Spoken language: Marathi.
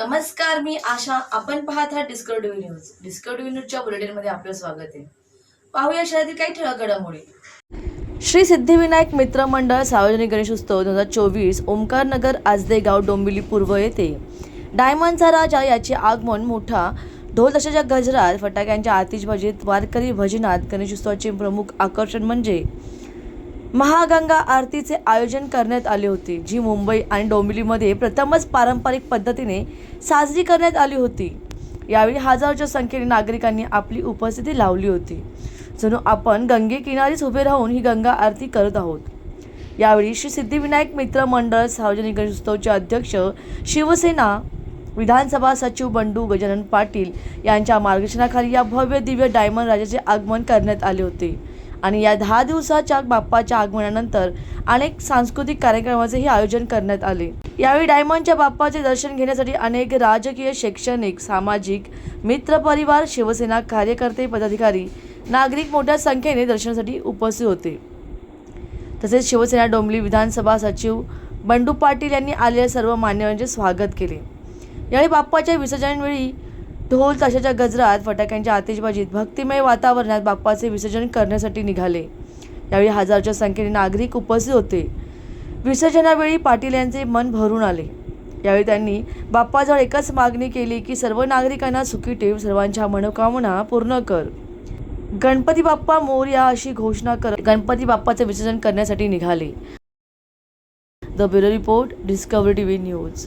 नमस्कार मी आशा. आपण पाहत आहात डिस्कवरी न्यूज डिस्कवरी न्यूजच्या बुलेटिनमध्ये आपलं स्वागत आहे. पाहूया शहरातील काही ठळक घडामोडी. श्री सिद्धिविनायक मित्र मंडळ सार्वजनिक गणेशोत्सव दोन हजार चोवीस ओमकार नगर आजदे गाव डोंबिवली पूर्व येथे. डायमंडचा राजा याचे आगमन मोठा ढोल तशाच्या गजरात फटाक्यांच्या आतिषबाजीत वारकरी भजनात गणेशोत्सवाचे प्रमुख आकर्षण म्हणजे महागंगा आरतीचे आयोजन करण्यात आले होते जी मुंबई आणि डोंबिवलीमध्ये प्रथमच पारंपरिक पद्धतीने साजरी करण्यात आली होती. यावेळी हजारोच्या संख्येने नागरिकांनी आपली उपस्थिती लावली होती. जणू आपण गंगे किनारीच उभे राहून ही गंगा आरती करत आहोत. यावेळी श्री सिद्धिविनायक मित्र मंडळ सार्वजनिक गणेशोत्सवचे अध्यक्ष शिवसेना विधानसभा सचिव बंडू गजानन पाटील यांच्या मार्गदर्शनाखाली या भव्य दिव्य डायमंड राजाचे आगमन करण्यात आले होते. आणि या दहा दिवसाच्या बाप्पाच्या आगमनानंतर अनेक सांस्कृतिक कार्यक्रमाचेही आयोजन करण्यात आले. यावेळी डायमंडच्या बाप्पाचे दर्शन घेण्यासाठी अनेक राजकीय शैक्षणिक सामाजिक मित्रपरिवार शिवसेना कार्यकर्ते पदाधिकारी नागरिक मोठ्या संख्येने दर्शनासाठी उपस्थित होते. तसेच शिवसेना डोंबली विधानसभा सचिव बंडू पाटील यांनी आलेल्या सर्व मान्यवरांचे स्वागत केले. यावेळी बाप्पाच्या विसर्जनवेळी ढोल ताशाच्या गजरात फटाक्यांच्या आतिषबाजीत भक्तिमय वातावरणात बाप्पाचे विसर्जन करण्यासाठी निघाले. यावेळी हजारच्या संख्येने नागरिक उपस्थित होते. विसर्जनावेळी पाटील यांचे मन भरून आले. यावेळी त्यांनी बाप्पाजवळ एकच मागणी केली की सर्व नागरिकांना सुखी ठेव सर्वांच्या मनोकामना पूर्ण कर. गणपती बाप्पा मोर्या अशी घोषणा करत गणपती बाप्पाचे विसर्जन करण्यासाठी निघाले. The bureau report discovery TV news.